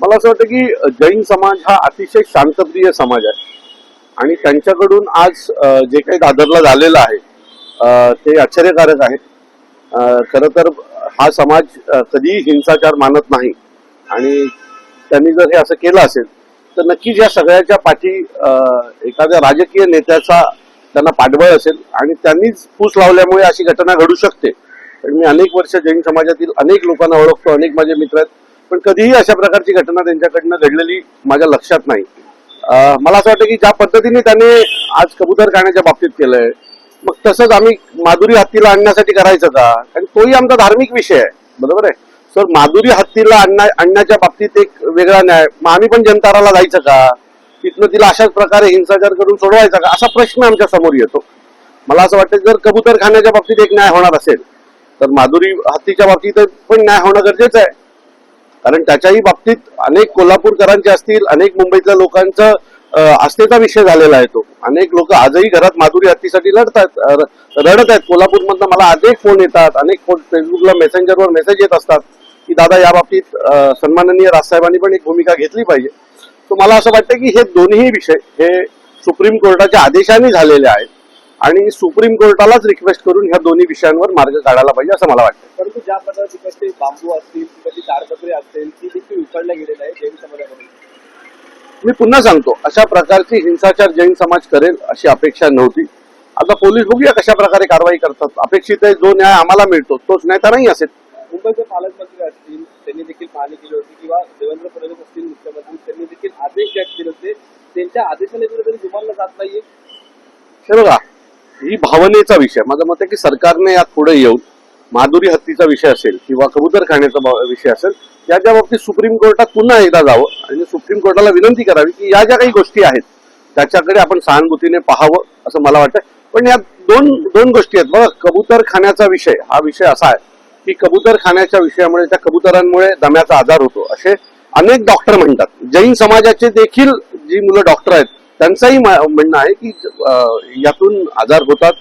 मला असं वाटतं की जैन समाज हा अतिशय शांतप्रिय समाज आहे. आणि त्यांच्याकडून आज जे काही दादरला झालेलं आहे ते आश्चर्यकारक आहे. खरं तर हा समाज कधीही हिंसाचार मानत नाही. आणि त्यांनी जर हे असं केलं असेल तर नक्कीच या सगळ्याच्या पाठी एखाद्या राजकीय नेत्याचा त्यांना पाठबळ असेल आणि त्यांनीच फूस लावल्यामुळे अशी घटना घडू शकते. मी अनेक वर्ष जैन समाजातील अनेक लोकांना ओळखतो अनेक माझे मित्र आहेत. पण कधीही अशा प्रकारची घटना त्यांच्याकडनं घडलेली माझ्या लक्षात नाही. मला असं वाटतं की ज्या पद्धतीने त्याने आज कबूतर खाण्याच्या बाबतीत केलंय मग तसंच आम्ही माधुरी हत्तीला आणण्यासाठी करायचं का? कारण तोही आमचा धार्मिक विषय आहे बरोबर आहे? सर माधुरी हत्तीला आणण्या आणण्याच्या बाबतीत एक वेगळा न्याय. मग आम्ही पण जनताराला जायचं का? तिथनं तिला अशाच प्रकारे हिंसाचार करून सोडवायचा का? असा प्रश्न आमच्यासमोर येतो. मला असं वाटतं जर कबूतर खाण्याच्या बाबतीत एक न्याय होणार असेल तर माधुरी हत्तीच्या बाबतीत पण न्याय होणं गरजेचं आहे. कारण त्याच्याही बाबतीत अनेक कोल्हापूरकरांचे असतील अनेक मुंबईतल्या लोकांचं अं, आस्थेचा विषय झालेला आहे तो. अनेक लोक आजही घरात माधुरी हत्तीसाठी लढतात अं, रडत आहेत. कोल्हापूरमधनं मला अनेक फोन येतात अनेक फोन फेसबुकला मेसेंजरवर मेसेज येत असतात की दादा या बाबतीत सन्माननीय राजसाहेबांनी पण एक भूमिका घेतली पाहिजे. तर मला असं वाटतं की हे दोन्ही विषय हे सुप्रीम कोर्टाच्या आदेशाने झालेले आहेत. आणि सुप्रीम कोर्टालाच रिक्वेस्ट करून ह्या दोन्ही विषयांवर मार्ग काढायला पाहिजे असं मला वाटतं. परंतु ज्या प्रकारचे तिकडचे बांबू असतील तिकडची ताडपत्रे असतील ती देखील उचलल्या गेलेल्या आहे जैन समाजाकडून मी पुन्हा सांगतो अशा प्रकारची हिंसाचार जैन समाज करेल अशी अपेक्षा नव्हती. आता पोलीस बघूया कशा प्रकारे कारवाई करतात. अपेक्षित आहे जो न्याय आम्हाला मिळतो तोच न्याय त्यांनाही असेल. मुंबईचे पालकमंत्री असतील त्यांनी देखील पाहणी केली होती किंवा देवेंद्र फडणवीस असतील मुख्यमंत्री त्यांनी देखील आदेश व्यक्त केले होते. त्यांच्या आदेशाने कुठेतरी जुमानला जात नाहीये. हे बघा ही भावनेचा विषय. माझं मत आहे की सरकारने यात पुढे येऊन माधुरी हत्तीचा विषय असेल किंवा कबूतर खाण्याचा बा- विषय असेल याच्या बाबतीत सुप्रीम कोर्टात पुन्हा एकदा जावं आणि सुप्रीम कोर्टाला विनंती करावी की या ज्या काही गोष्टी आहेत त्याच्याकडे आपण सहानुभूतीने पाहावं असं मला वाटतं पण या दोन दोन गोष्टी आहेत. बघा कबूतर खाण्याचा विषय हा विषय असा आहे की कबूतर खाण्याच्या विषयामुळे त्या कबुतरांमुळे दम्याचा आजार होतो. असे अनेक डॉक्टर म्हणतात. जैन समाजाचे देखील जी मुलं डॉक्टर आहेत त्यांचंही म्हणणं आहे की यातून आजार होतात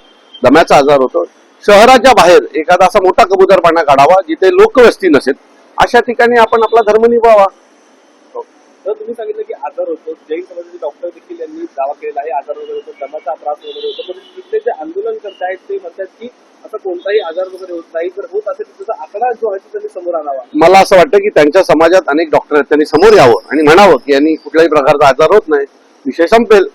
दम्याचा आजार होतो. शहराच्या बाहेर एखादा असा मोठा कबूतरपाना काढावा जिथे लोकवस्ती नसेल अशा ठिकाणी आपण आपला धर्म निभावा. तर तुम्ही सांगितलं की आजार होतो. जैन समाजाचे डॉक्टर देखील यांनी दावा केलेला आहे. आजार वगैरे होतो दमाचा त्रास वगैरे होतो. पण तिथले जे आंदोलन करतायत ते म्हणतात की असं कोणताही आजार वगैरे होत नाही. जर होत असेल तर त्याचा आकडा जो आहे तो त्यांनी समोर आणावा. मला असं वाटतं की त्यांच्या समाजात अनेक डॉक्टर आहेत. त्यांनी समोर यावं आणि म्हणावं की यांनी कुठल्याही प्रकारचा आजार होत नाही. विषय संपेल.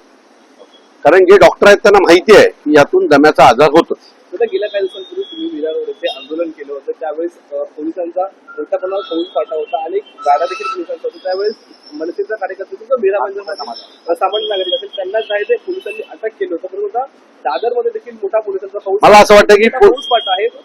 कारण जे डॉक्टर आहेत त्यांना माहिती आहे की यातून दम्याचा आजार होतोच. गेल्या काही दिवसांपूर्वी तुम्ही विरारवर जे आंदोलन केलं होतं. त्यावेळेस पोलिसांचा मोठ्या प्रमाणावर फौज पाठा होता आणि गाड्या देखील पोलिसांचा होता. त्यावेळेस मनसेचा कार्यकर्ता मीरा बंधन सामान्य नागरिक असेल. त्यांना जे आहे ते पोलिसांनी अटक केलं होतं. परंतु दादरमध्ये देखील मोठा पोलिसांचा फौज मला असं वाटतं की पो- फौज पाठा आहे. तो